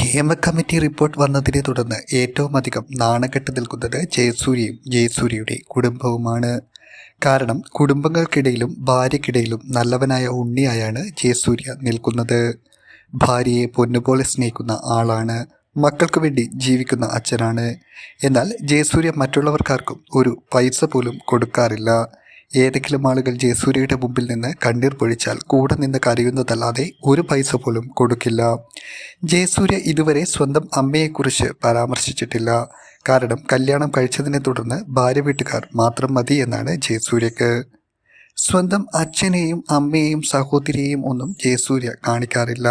Hema committee report വന്നതിനെ തുടർന്ന് ഏറ്റവും അധികം നാണക്കെട്ട് നിൽക്കുന്നത് ജയസൂര്യയും ജയസൂര്യയുടെ കുടുംബവുമാണ്. കാരണം കുടുംബങ്ങൾക്കിടയിലും ഭാര്യക്കിടയിലും നല്ലവനായ ഉണ്ണിയായാണ് ജയസൂര്യ നിൽക്കുന്നത്. ഭാര്യയെ പൊന്നുപോലെ സ്നേഹിക്കുന്ന ആളാണ്. മക്കൾക്ക് വേണ്ടി ജീവിക്കുന്ന അച്ഛനാണ്. എന്നാൽ ജയസൂര്യ മറ്റുള്ളവർക്കാർക്കും ഒരു പൈസ പോലും കൊടുക്കാറില്ല. ഏതെങ്കിലും ആളുകൾ ജയസൂര്യയുടെ മുമ്പിൽ നിന്ന് കണ്ണീർ പൊഴിച്ചാൽ കൂടെ നിന്ന് കരയുന്നതല്ലാതെ ഒരു പൈസ പോലും കൊടുക്കില്ല. ജയസൂര്യ ഇതുവരെ സ്വന്തം അമ്മയെക്കുറിച്ച് പരാമർശിച്ചിട്ടില്ല. കാരണം കല്യാണം കഴിച്ചതിനെ തുടർന്ന് ഭാര്യ വീട്ടുകാർ മാത്രം മതി എന്നാണ് ജയസൂര്യക്ക്. സ്വന്തം അച്ഛനെയും അമ്മയെയും സഹോദരിയെയും ഒന്നും ജയസൂര്യ കാണിക്കാറില്ല.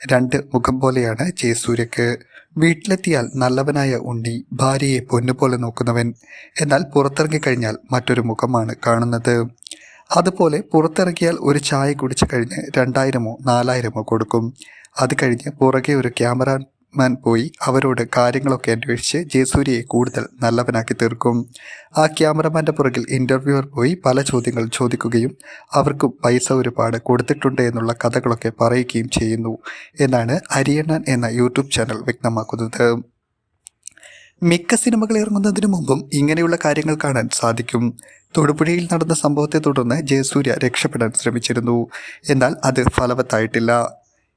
രണ്ട് മുഖം പോലെയാണ് ജയസൂര്യക്ക്. വീട്ടിലെത്തിയാൽ നല്ലവനായ ഉണ്ണി ഭാര്യയെ പൊന്നുപോലെ നോക്കുന്നവൻ. എന്നാൽ പുറത്തിറങ്ങിക്കഴിഞ്ഞാൽ മറ്റൊരു മുഖമാണ് കാണുന്നത്. അതുപോലെ പുറത്തിറങ്ങിയാൽ ഒരു ചായ കുടിച്ചു കഴിഞ്ഞ് രണ്ടായിരമോ നാലായിരമോ കൊടുക്കും. അത് കഴിഞ്ഞ് പുറകെ ഒരു ക്യാമറാമാൻ പോയി അവരോട് കാര്യങ്ങളൊക്കെ അന്വേഷിച്ച് ജയസൂര്യയെ കൂടുതൽ നല്ലവനാക്കി തീർക്കും. ആ ക്യാമറമാന്റെ പുറകിൽ ഇന്റർവ്യൂവർ പോയി പല ചോദ്യങ്ങൾ ചോദിക്കുകയും അവർക്ക് പൈസ ഒരുപാട് കൊടുത്തിട്ടുണ്ട് എന്നുള്ള കഥകളൊക്കെ പറയുകയും ചെയ്യുന്നു എന്നാണ് അരിയണ്ണൻ എന്ന യൂട്യൂബ് ചാനൽ വ്യക്തമാക്കുന്നത്. മിക്ക സിനിമകൾ ഇറങ്ങുന്നതിന് മുമ്പും ഇങ്ങനെയുള്ള കാര്യങ്ങൾ കാണാൻ സാധിക്കും. തൊടുപുഴയിൽ നടന്ന സംഭവത്തെ തുടർന്ന് ജയസൂര്യ രക്ഷപ്പെടാൻ ശ്രമിച്ചിരുന്നു. എന്നാൽ അത് ഫലവത്തായിട്ടില്ല.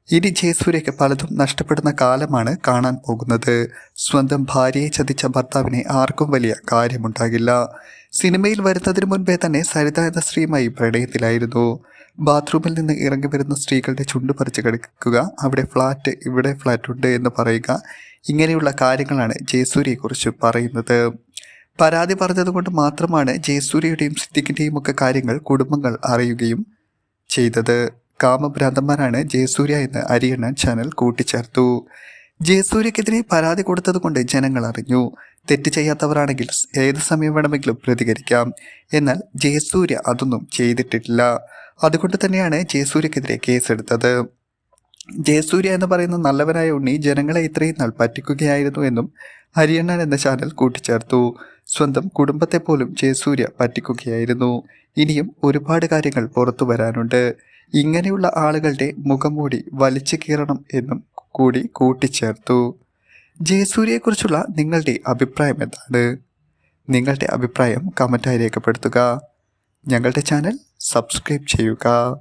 ഇനി ജയസൂര്യയ്ക്ക് പലതും നഷ്ടപ്പെടുന്ന കാലമാണ് കാണാൻ പോകുന്നത്. സ്വന്തം ഭാര്യയെ ചതിച്ച ഭർത്താവിനെ ആർക്കും വലിയ കാര്യമുണ്ടാകില്ല. സിനിമയിൽ വരുന്നതിന് മുൻപേ തന്നെ സരിത എന്ന സ്ത്രീയുമായി പ്രണയത്തിലായിരുന്നു. ബാത്റൂമിൽ നിന്ന് ഇറങ്ങി വരുന്ന സ്ത്രീകളുടെ ചുണ്ട് പറിച്ച് കിടക്കുക അവിടെ ഫ്ലാറ്റ് ഇവിടെ ഫ്ലാറ്റ് ഉണ്ട് എന്ന് പറയുക ഇങ്ങനെയുള്ള കാര്യങ്ങളാണ് ജയസൂര്യയെക്കുറിച്ച് പറയുന്നത്. പരാതി പറഞ്ഞതുകൊണ്ട് മാത്രമാണ് ജയസൂര്യയുടെയും സിദ്ദിഖിന്റെയും ഒക്കെ കാര്യങ്ങൾ കുടുംബങ്ങൾ അറിയുകയും ചെയ്തത്. കാമഭ്രാന്തന്മാരാണ് ജയസൂര്യ എന്ന് അരിയണ്ണൻ ചാനൽ കൂട്ടിച്ചേർത്തു. ജയസൂര്യക്കെതിരെ പരാതി കൊടുത്തതുകൊണ്ട് ജനങ്ങൾ അറിഞ്ഞു. തെറ്റ് ചെയ്യാത്തവരാണെങ്കിൽ ഏത് സമയം വേണമെങ്കിലും പ്രതികരിക്കാം. എന്നാൽ ജയസൂര്യ അതൊന്നും ചെയ്തിട്ടില്ല. അതുകൊണ്ട് തന്നെയാണ് ജയസൂര്യക്കെതിരെ കേസെടുത്തത്. ജയസൂര്യ എന്ന് പറയുന്ന നല്ലവനായ ഉണ്ണി ജനങ്ങളെ ഇത്രയും നാൾ പറ്റിക്കുകയായിരുന്നു എന്നും ഹരിയണ്ണൻ എന്ന ചാനൽ കൂട്ടിച്ചേർത്തു. സ്വന്തം കുടുംബത്തെ പോലും ജയസൂര്യ പറ്റിക്കുകയായിരുന്നു. ഇനിയും ഒരുപാട് കാര്യങ്ങൾ പുറത്തു വരാനുണ്ട്. ഇങ്ങനെയുള്ള ആളുകളുടെ മുഖംമൂടി വലിച്ചു കീറണം എന്നും കൂടി കൂട്ടിച്ചേർത്തു. ജയസൂര്യയെക്കുറിച്ചുള്ള നിങ്ങളുടെ അഭിപ്രായം എന്താണ്? നിങ്ങളുടെ അഭിപ്രായം കമന്റായി രേഖപ്പെടുത്തുക. ഞങ്ങളുടെ ചാനൽ സബ്സ്ക്രൈബ് ചെയ്യുക.